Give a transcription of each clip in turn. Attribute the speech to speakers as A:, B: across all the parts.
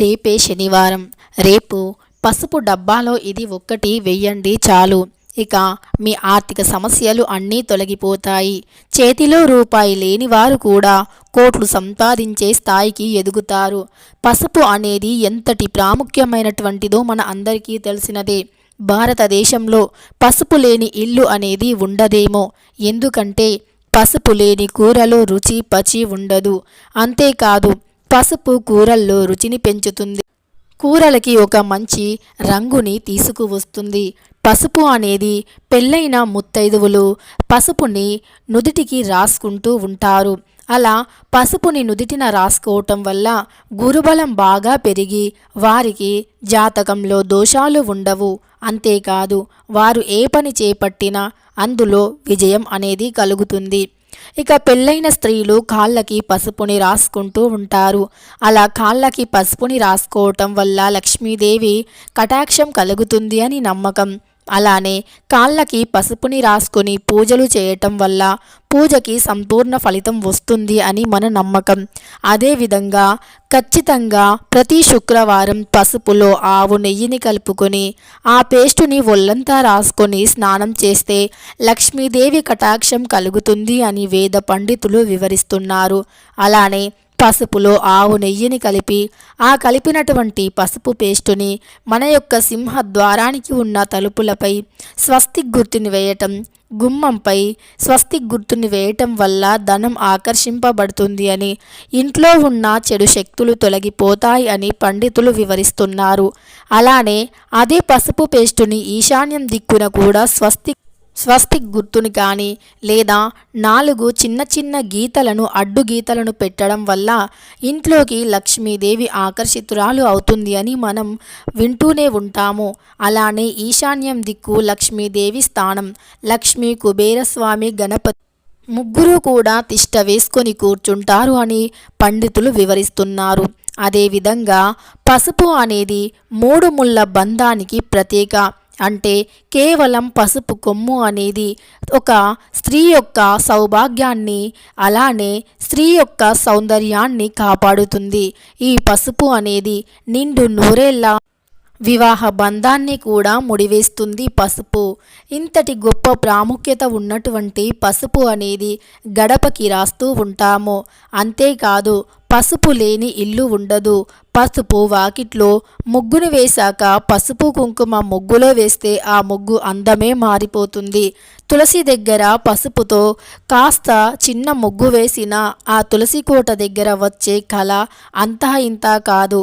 A: రేపే శనివారం. రేపు పసుపు డబ్బాలో ఇది ఒక్కటి వెయ్యండి చాలు. ఇక మీ ఆర్థిక సమస్యలు అన్నీ తొలగిపోతాయి. చేతిలో రూపాయి లేని వారు కూడా కోట్లు సంపాదించే స్థాయికి ఎదుగుతారు. పసుపు అనేది ఎంతటి ప్రాముఖ్యమైనటువంటిదో మన అందరికీ తెలిసినదే. భారతదేశంలో పసుపు లేని ఇల్లు అనేది ఉండదేమో. ఎందుకంటే పసుపు లేని కూరలో రుచి పచి ఉండదు. అంతేకాదు పసుపు కూరల్లో రుచిని పెంచుతుంది. కూరలకి ఒక మంచి రంగుని తీసుకువస్తుంది. పసుపు అనేది పెళ్ళైన ముత్తైదువులు పసుపుని నుదుటికి రాసుకుంటూ ఉంటారు. అలా పసుపుని నుదిటిన రాసుకోవటం వల్ల గురుబలం బాగా పెరిగి వారికి జాతకంలో దోషాలు ఉండవు. అంతేకాదు వారు ఏ పని చేపట్టినా అందులో విజయం అనేది కలుగుతుంది. ఇక పెళ్ళైన స్త్రీలు కాళ్ళకి పసుపుని రాసుకుంటూ ఉంటారు. అలా కాళ్ళకి పసుపుని రాసుకోవటం వల్ల లక్ష్మీదేవి కటాక్షం కలుగుతుంది అని నమ్మకం. అలానే కాళ్ళకి పసుపుని రాసుకొని పూజలు చేయటం వల్ల పూజకి సంపూర్ణ ఫలితం వస్తుంది అని మన నమ్మకం. అదేవిధంగా ఖచ్చితంగా ప్రతి శుక్రవారం పసుపులో ఆవు నెయ్యిని కలుపుకొని ఆ పేస్టుని ఒళ్ళంతా రాసుకొని స్నానం చేస్తే లక్ష్మీదేవి కటాక్షం కలుగుతుంది అని వేద పండితులు వివరిస్తున్నారు. అలానే పసుపులో ఆవు నెయ్యిని కలిపి ఆ కలిపినటువంటి పసుపు పేస్టుని మన యొక్క సింహ ద్వారానికి ఉన్న తలుపులపై స్వస్తిక్ గుర్తుని వేయటం గుమ్మంపై స్వస్తిక్ గుర్తుని వేయటం వల్ల ధనం ఆకర్షింపబడుతుంది అని ఇంట్లో ఉన్న చెడు శక్తులు తొలగిపోతాయి అని పండితులు వివరిస్తున్నారు. అలానే అదే పసుపు పేస్టుని ఈశాన్యం దిక్కున కూడా స్వస్తిక్ స్వస్తిక్ గుర్తుని కానీ లేదా నాలుగు చిన్న చిన్న గీతలను అడ్డు గీతలను పెట్టడం వల్ల ఇంట్లోకి లక్ష్మీదేవి ఆకర్షితురాలు అవుతుంది అని మనం వింటూనే ఉంటాము. అలానే ఈశాన్యం దిక్కు లక్ష్మీదేవి స్థానం. లక్ష్మీ కుబేరస్వామి గణపతి ముగ్గురు కూడా తిష్ట వేసుకొని కూర్చుంటారు అని పండితులు వివరిస్తున్నారు. అదేవిధంగా పసుపు అనేది మూడు ముళ్ళ బంధానికి ప్రత్యేక అంటే కేవలం పసుపు కొమ్ము అనేది ఒక స్త్రీ యొక్క సౌభాగ్యాన్ని అలానే స్త్రీ యొక్క సౌందర్యాన్ని కాపాడుతుంది. ఈ పసుపు అనేది నిండు నూరేళ్ళ వివాహ బంధాన్ని కూడా ముడివేస్తుంది పసుపు. ఇంతటి గొప్ప ప్రాముఖ్యత ఉన్నటువంటి పసుపు అనేది గడపకి రాస్తూ ఉంటాము. అంతేకాదు పసుపు లేని ఇల్లు ఉండదు. పసుపు వాకిట్లో ముగ్గును వేశాక పసుపు కుంకుమ ముగ్గులో వేస్తే ఆ ముగ్గు అందమే మారిపోతుంది. తులసి దగ్గర పసుపుతో కాస్త చిన్న ముగ్గు వేసిన ఆ తులసి కోట దగ్గర వచ్చే కళ అంతా ఇంత కాదు.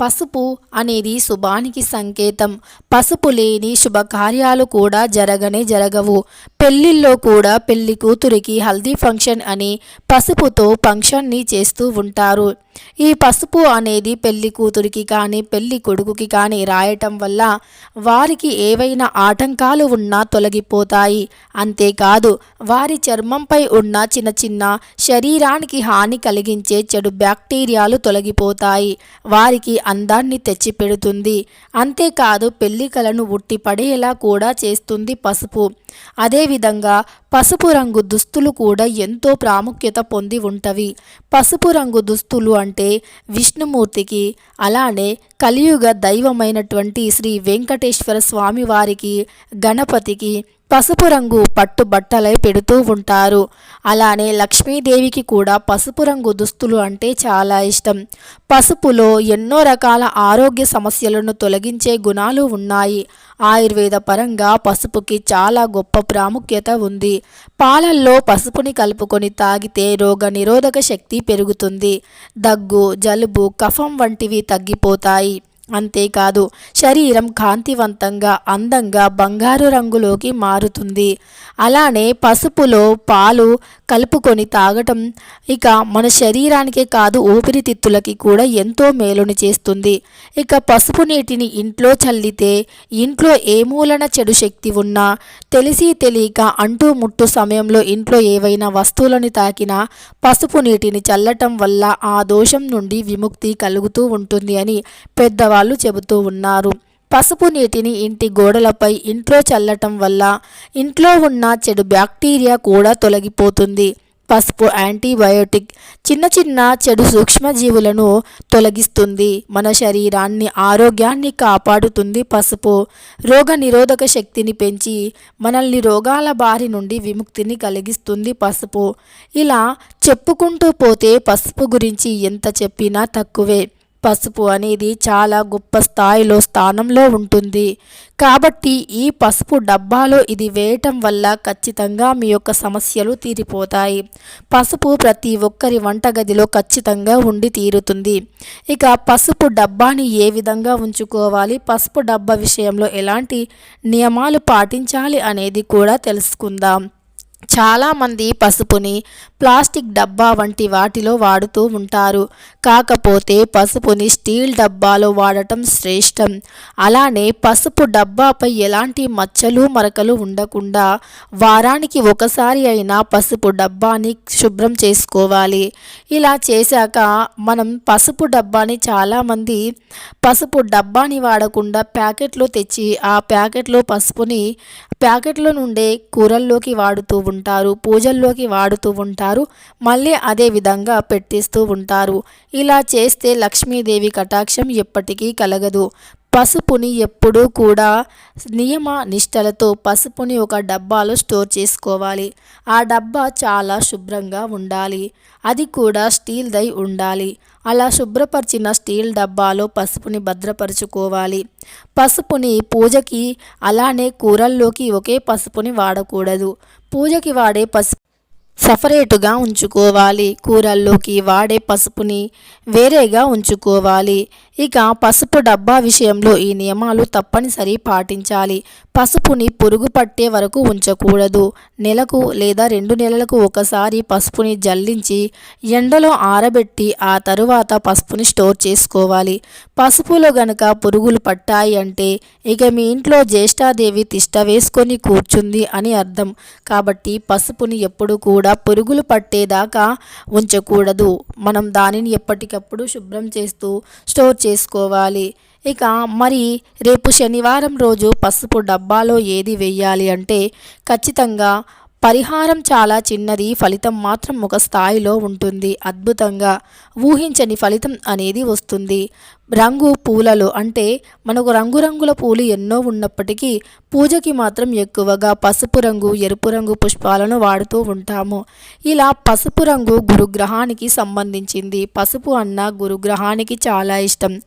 A: పసుపు అనేది శుభానికి సంకేతం. పసుపు లేని శుభకార్యాలు కూడా జరగనే జరగవు. పెళ్ళిళ్ళలో కూడా పెళ్ళి కూతురికి హల్దీ ఫంక్షన్ అని పసుపుతో ఫంక్షన్ని చేస్తూ ఉంటారు. ఈ పసుపు అనేది పెళ్ళి కూతురికి కానీ పెళ్ళి కొడుకుకి కానీ రాయటం వల్ల వారికి ఏవైనా ఆటంకాలు ఉన్నా తొలగిపోతాయి. అంతేకాదు వారి చర్మంపై ఉన్న చిన్న చిన్న శరీరానికి హాని కలిగించే చెడు బ్యాక్టీరియాలు తొలగిపోతాయి. వారికి అందాన్ని తెచ్చిపెడుతుంది. అంతేకాదు పెళ్ళి కలను ఉట్టిపడేలా కూడా చేస్తుంది పసుపు. అదేవిధంగా పసుపు రంగు దుస్తులు కూడా ఎంతో ప్రాముఖ్యత పొంది ఉంటవి. పసుపు రంగు దుస్తులు అంటే విష్ణుమూర్తికి అలానే కలియుగ దైవమైనటువంటి శ్రీ వెంకటేశ్వర స్వామి వారికి గణపతికి పసుపు రంగు పట్టు బట్టలై పెడుతూ ఉంటారు. అలానే లక్ష్మీదేవికి కూడా పసుపు రంగు దుస్తులు అంటే చాలా ఇష్టం. పసుపులో ఎన్నో రకాల ఆరోగ్య సమస్యలను తొలగించే గుణాలు ఉన్నాయి. ఆయుర్వేద పరంగా పసుపుకి చాలా గొప్ప ప్రాముఖ్యత ఉంది. పాలల్లో పసుపుని కలుపుకొని తాగితే రోగ నిరోధక శక్తి పెరుగుతుంది. దగ్గు జలుబు కఫం వంటివి తగ్గిపోతాయి. అంతేకాదు శరీరం కాంతివంతంగా అందంగా బంగారు రంగులోకి మారుతుంది. అలానే పసుపులో పాలు కలుపుకొని తాగటం ఇక మన శరీరానికే కాదు ఊపిరితిత్తులకి కూడా ఎంతో మేలుని చేస్తుంది. ఇక పసుపు నీటిని ఇంట్లో చల్లితే ఇంట్లో ఏ మూలన చెడు శక్తి ఉన్నా తెలిసి తెలియక అంటూ ముట్టు సమయంలో ఇంట్లో ఏవైనా వస్తువులను తాకినా పసుపు నీటిని చల్లటం వల్ల ఆ దోషం నుండి విముక్తి కలుగుతూ ఉంటుంది అని వాళ్ళు చెబుతూ ఉన్నారు. పసుపు నీటిని ఇంటి గోడలపై ఇంట్లో చల్లటం వల్ల ఇంట్లో ఉన్న చెడు బ్యాక్టీరియా కూడా తొలగిపోతుంది. పసుపు యాంటీబయోటిక్ చిన్న చిన్న చెడు సూక్ష్మజీవులను తొలగిస్తుంది. మన శరీరాన్ని ఆరోగ్యాన్ని కాపాడుతుంది పసుపు. రోగ నిరోధక శక్తిని పెంచి మనల్ని రోగాల బారి నుండి విముక్తిని కలిగిస్తుంది పసుపు. ఇలా చెప్పుకుంటూ పోతే పసుపు గురించి ఎంత చెప్పినా తక్కువే. పసుపు అనేది చాలా గొప్ప స్థాయిలో స్థానంలో ఉంటుంది. కాబట్టి ఈ పసుపు డబ్బాలో ఇది వేయటం వల్ల ఖచ్చితంగా మీ యొక్క సమస్యలు తీరిపోతాయి. పసుపు ప్రతి ఒక్కరి వంటగదిలో ఖచ్చితంగా ఉండి తీరుతుంది. ఇక పసుపు డబ్బాని ఏ విధంగా ఉంచుకోవాలి? పసుపు డబ్బా విషయంలో ఎలాంటి నియమాలు పాటించాలి అనేది కూడా తెలుసుకుందాం. చాలామంది పసుపుని ప్లాస్టిక్ డబ్బా వంటి వాటిలో వాడుతూ ఉంటారు. కాకపోతే పసుపుని స్టీల్ డబ్బాలో వాడటం శ్రేష్టం. అలానే పసుపు డబ్బాపై ఎలాంటి మచ్చలు మరకలు ఉండకుండా వారానికి ఒకసారి అయినా పసుపు డబ్బాని శుభ్రం చేసుకోవాలి. ఇలా చేశాక మనం పసుపు డబ్బాని చాలామంది పసుపు డబ్బాని వాడకుండా ప్యాకెట్లో తెచ్చి ఆ ప్యాకెట్లో పసుపుని ప్యాకెట్లో నుండే కూరల్లోకి వాడుతూ ఉంటారు పూజల్లోకి వాడుతూ ఉంటారు మళ్ళీ అదే విధంగా పెట్టిస్తూ ఉంటారు. ఇలా చేస్తే లక్ష్మీదేవి కటాక్షం ఎప్పటికీ కలగదు. పసుపుని ఎప్పుడూ కూడా నియమ నిష్టలతో పసుపుని ఒక డబ్బాలో స్టోర్ చేసుకోవాలి. ఆ డబ్బా చాలా శుభ్రంగా ఉండాలి. అది కూడా స్టీల్ దై ఉండాలి. అలా శుభ్రపరిచిన స్టీల్ డబ్బాలో పసుపుని భద్రపరుచుకోవాలి. పసుపుని పూజకి అలానే కూరల్లోకి ఒకే పసుపుని వాడకూడదు. పూజకి వాడే పసుపు సపరేటుగా ఉంచుకోవాలి. కూరల్లోకి వాడే పసుపుని వేరేగా ఉంచుకోవాలి. ఇక పసుపు డబ్బా విషయంలో ఈ నియమాలు తప్పనిసరి పాటించాలి. పసుపుని పురుగు పట్టే వరకు ఉంచకూడదు. నెలకు లేదా రెండు నెలలకు ఒకసారి పసుపుని జల్లించి ఎండలో ఆరబెట్టి ఆ తరువాత పసుపుని స్టోర్ చేసుకోవాలి. పసుపులో గనక పురుగులు పట్టాయి అంటే ఇక మీ ఇంట్లో జ్యేష్ఠాదేవి తిష్ట వేసుకొని కూర్చుంది అని అర్థం. కాబట్టి పసుపుని ఎప్పుడు కూడా పురుగులు పట్టేదాకా ఉంచకూడదు. మనం దానిని ఎప్పటికప్పుడు శుభ్రం చేస్తూ స్టోర్ చేసుకోవాలి. ఇక మరి రేపు శనివారం రోజు పసుపు డబ్బాలో ఏది వెయ్యాలి అంటే ఖచ్చితంగా పరిహారం చాలా చిన్నది ఫలితం మాత్రం ఒక స్థాయిలో ఉంటుంది. అద్భుతంగా ఊహించని ఫలితం అనేది వస్తుంది. రంగు పూలలో అంటే మనకు రంగురంగుల పూలు ఎన్నో ఉన్నప్పటికీ పూజకి మాత్రం ఎక్కువగా పసుపు రంగు ఎరుపు రంగు పుష్పాలను వాడుతూ ఉంటాము. ఇలా పసుపు రంగు గురుగ్రహానికి సంబంధించింది. పసుపు అన్న గురుగ్రహానికి చాలా ఇష్టం.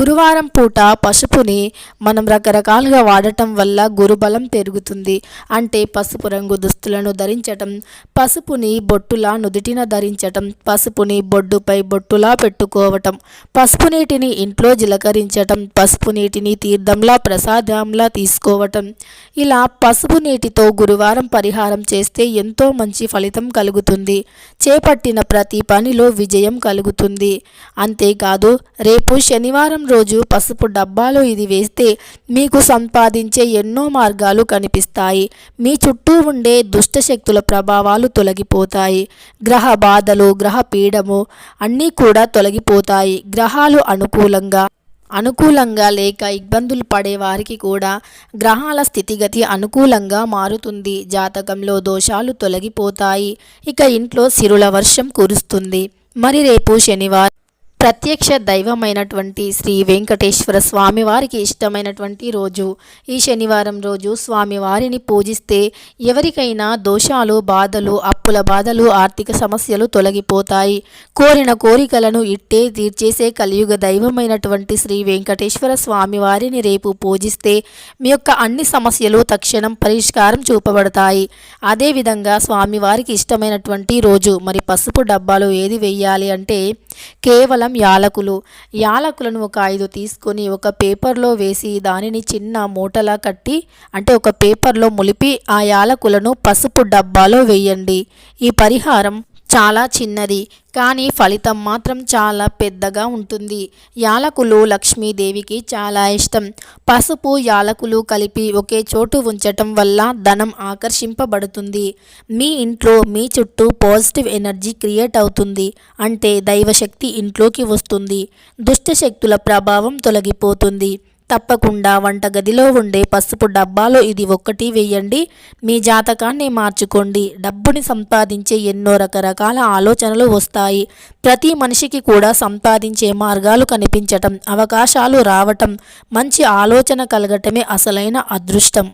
A: గురువారం పూట పసుపుని మనం రకరకాలుగా వాడటం వల్ల గురుబలం పెరుగుతుంది. అంటే పసుపు రంగు దుస్తులను ధరించటం పసుపుని బొట్టులా నుదుటిన ధరించటం పసుపుని బొడ్డుపై బొట్టులా పెట్టుకోవటం పసుపు నీటిని ఇంట్లో జిలకరించటం పసుపు నీటిని తీర్థంలా ప్రసాదంలా తీసుకోవటం. ఇలా పసుపు నీటితో గురువారం పరిహారం చేస్తే ఎంతో మంచి ఫలితం కలుగుతుంది. చేపట్టిన ప్రతి పనిలో విజయం కలుగుతుంది. అంతేకాదు రేపు శనివారం రోజు పసుపు డబ్బాలో ఇది వేస్తే మీకు సంపాదించే ఎన్నో మార్గాలు కనిపిస్తాయి. మీ చుట్టూ ఉండే దుష్టశక్తుల ప్రభావాలు తొలగిపోతాయి. గ్రహ బాధలు గ్రహ పీడము అన్నీ కూడా తొలగిపోతాయి. గ్రహాలు అనుకూల అనుకూలంగా అనుకూలంగా లేక ఇబ్బందులు పడే వారికి కూడా గ్రహాల స్థితిగతి అనుకూలంగా మారుతుంది. జాతకంలో దోషాలు తొలగిపోతాయి. ఇక ఇంట్లో సిరుల వర్షం కురుస్తుంది. మరి రేపు శనివారం ప్రత్యక్ష దైవమైనటువంటి శ్రీ వెంకటేశ్వర స్వామివారికి ఇష్టమైనటువంటి రోజు. ఈ శనివారం రోజు స్వామివారిని పూజిస్తే ఎవరికైనా దోషాలు బాధలు అప్పుల బాధలు ఆర్థిక సమస్యలు తొలగిపోతాయి. కోరిన కోరికలను ఇట్టే తీర్చేసే కలియుగ దైవమైనటువంటి శ్రీ వెంకటేశ్వర స్వామివారిని రేపు పూజిస్తే మీ యొక్క అన్ని సమస్యలు తక్షణం పరిష్కారం చూపబడతాయి. అదేవిధంగా స్వామివారికి ఇష్టమైనటువంటి రోజు మరి పసుపు డబ్బాలో ఏది వెయ్యాలి అంటే కేవలం యాలకులు. యాలకులను ఒక ఐదు తీసుకొని ఒక పేపర్లో వేసి దానిని చిన్న మూటలా కట్టి అంటే ఒక పేపర్లో ములిపి ఆ యాలకులను పసుపు డబ్బాలో వేయండి. ఈ పరిహారం చాలా చిన్నది కానీ ఫలితం మాత్రం చాలా పెద్దగా ఉంటుంది. యాలకులు లక్ష్మీదేవికి చాలా ఇష్టం. పసుపు యాలకులు కలిపి ఒకే చోటు ఉంచటం వల్ల ధనం ఆకర్షింపబడుతుంది. మీ ఇంట్లో మీ చుట్టూ పాజిటివ్ ఎనర్జీ క్రియేట్ అవుతుంది. అంటే దైవశక్తి ఇంట్లోకి వస్తుంది. దుష్టశక్తుల ప్రభావం తొలగిపోతుంది. తప్పకుండా వంటగదిలో ఉండే పసుపు డబ్బాలో ఇది ఒక్కటి వేయండి. మీ జాతకాన్ని మార్చుకోండి. డబ్బుని సంపాదించే ఎన్నో రకరకాల ఆలోచనలు వస్తాయి. ప్రతి మనిషికి కూడా సంపాదించే మార్గాలు కనిపించటం అవకాశాలు రావటం మంచి ఆలోచన కలగటమే అసలైన అదృష్టం.